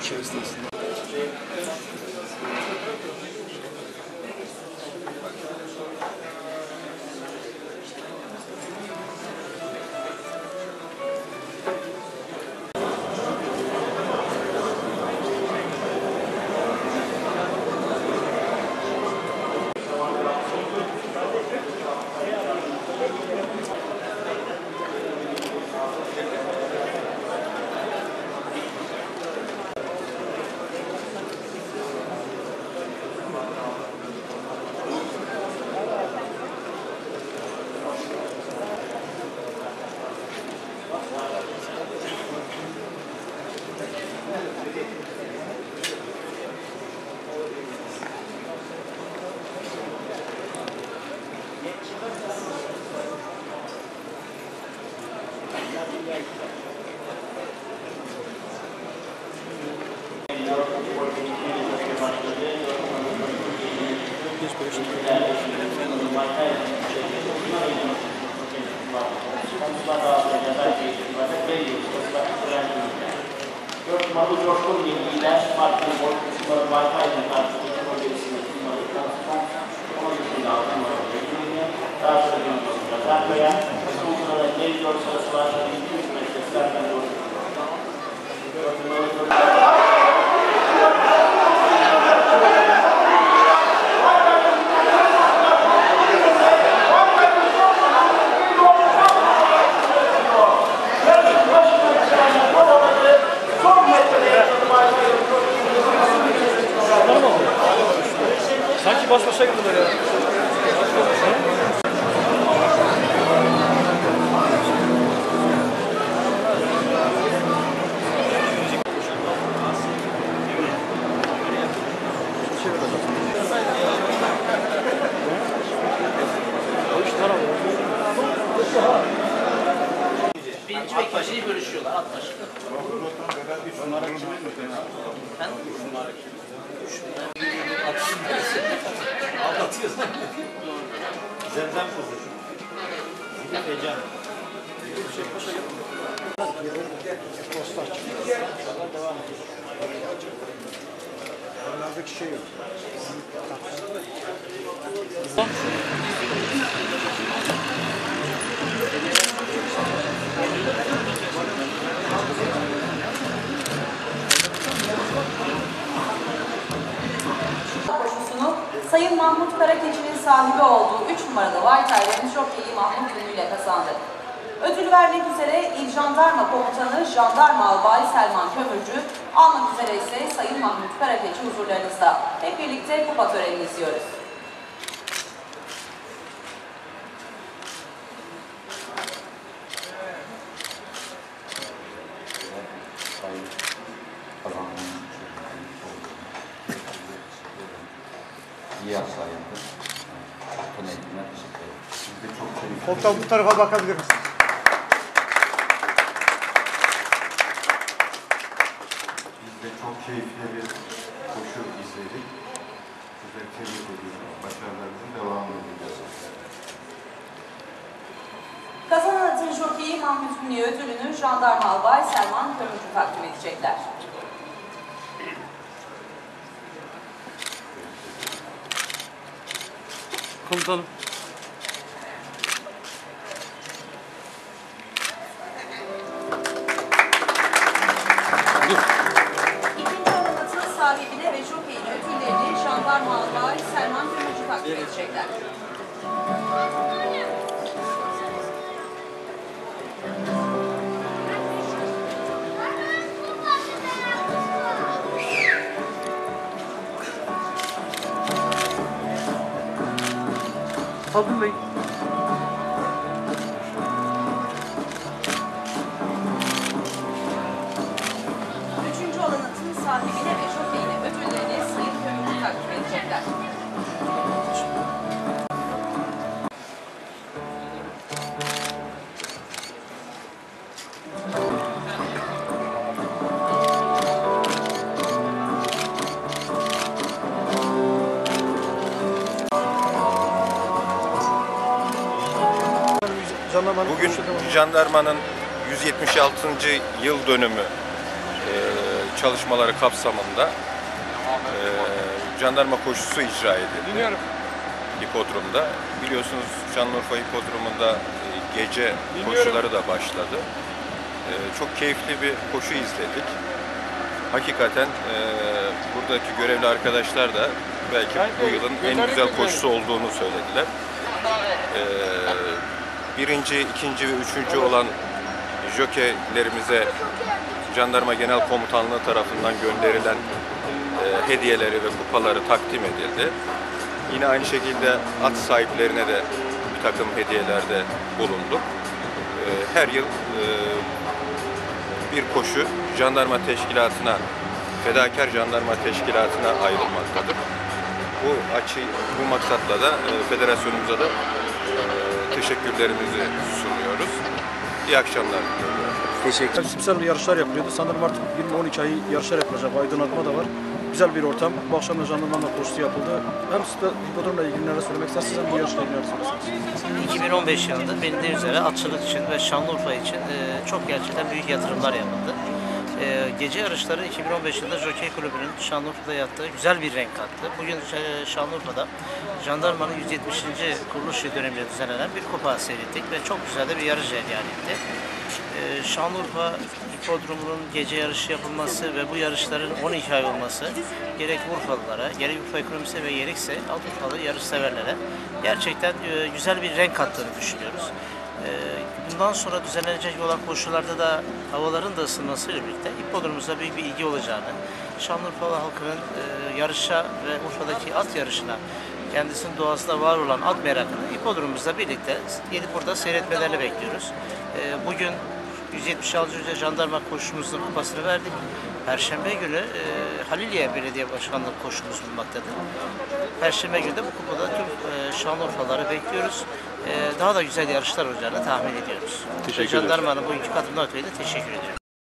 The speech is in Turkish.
Choose this. mă duc eu cu mine, mă duc mult, mă mai mai departe, mă duc să mă duc mai departe, mă duc și la urmă, mă duc mine, dar să nu mă duc. Dacă ea, sunt să le deci, o să-ți facă din timp, este să teşekkür ederim. Zemzem kızı. Ecem. Onlardaki şey yok. koşusunu Mahmut Karakeçi'nin sahibi olduğu 3 numaralı White Island Jockey'i Mahmut Ünlü ile kazandı. Ödül vermek üzere İl Jandarma Komutanı Jandarma Albay Selman Kömürcü, almak üzere ise Sayın Mahmut Karakeçi huzurlarınızda. Hep birlikte kupa törenini izliyoruz. İyi sayıldı. Hakkın eline teşekkür ederim. Siz de çok keyifli. Komutan bu tarafa bakabilir misiniz? Biz de çok keyifli bir koşu izledik. Size tebrik ediyorum. Başarılarınızın devamını diliyorum. Kazanan atın jokeyi Mahmut Ünlü ödülünü Jandarma Albay Selman Kömürcü takdim edecekler. Komutanım. İkinci olan atın sahibine ve jokeyine ödüllerini Jandarma Albay Selman Kömürcü takdim edecekler. suddenly jandarmanın Bugün jandarmanın 176. yıl dönümü e, çalışmaları kapsamında e, jandarma koşusu icra edildi. Dinliyorum. Hipodromda. Biliyorsunuz Şanlıurfa Hipodromu'nda e, gece Dinliyorum. koşuları da başladı. E, çok keyifli bir koşu izledik. Hakikaten e, buradaki görevli arkadaşlar da belki bu yılın en güzel koşusu olduğunu söylediler. E, birinci, ikinci ve üçüncü olan jokeylerimize Jandarma Genel Komutanlığı tarafından gönderilen e, hediyeleri ve kupaları takdim edildi. Yine aynı şekilde at sahiplerine de bir takım hediyelerde bulunduk. E, her yıl e, bir koşu jandarma teşkilatına, fedakar jandarma teşkilatına ayrılmaktadır. Bu açı, bu maksatla da e, federasyonumuza da e, teşekkürlerimizi sunuyoruz. İyi akşamlar diliyorum. Teşekkür. Yarışlar yapılıyordu. Sanırım artık 20-12 ay yarışlar yapılacak. Aydınlatma da var. Güzel bir ortam. Bu akşam da jandarmanla koşusu yapıldı. Hem size hipodromla ilgili neler söylemek istersiniz hem bu yarışla ilgili neler söylersiniz. 2015 yılında bildiğiniz üzere atçılık için ve Şanlıurfa için e, çok gerçekten büyük yatırımlar yapıldı. E, gece yarışları 2015 yılında Jockey Kulübü'nün Şanlıurfa'da yaptığı güzel bir renk kattı. Bugün e, Şanlıurfa'da jandarmanın 170. kuruluş döneminde düzenlenen bir kupa seyrettik ve çok güzel de bir yarış cereyan etti. E, Şanlıurfa Hipodromu'nun gece yarışı yapılması ve bu yarışların 12 ay olması gerek Urfalılara, gerek Urfa ekonomisi ve gerekse Avrupalı yarış severlere gerçekten e, güzel bir renk kattığını düşünüyoruz. Bundan sonra düzenlenecek olan koşullarda da havaların da ısınmasıyla birlikte hipodromumuzda büyük bir ilgi olacağını, Şanlıurfa halkının e, yarışa ve Urfa'daki at yarışına kendisinin doğasında var olan at merakını hipodromumuzla birlikte gelip burada seyretmelerini bekliyoruz. E, Bugün 176. jandarma koşumuzun kupasını verdik. Perşembe günü e, Haliliye Belediye Başkanlığı koşumuz bulunmaktadır. Perşembe günü de bu kupada tüm e, Şanlıurfaları bekliyoruz. E, daha da güzel yarışlar olacağını tahmin ediyoruz. Teşekkür Jandarmanın bugünkü katılımına ötürü de teşekkür ediyorum.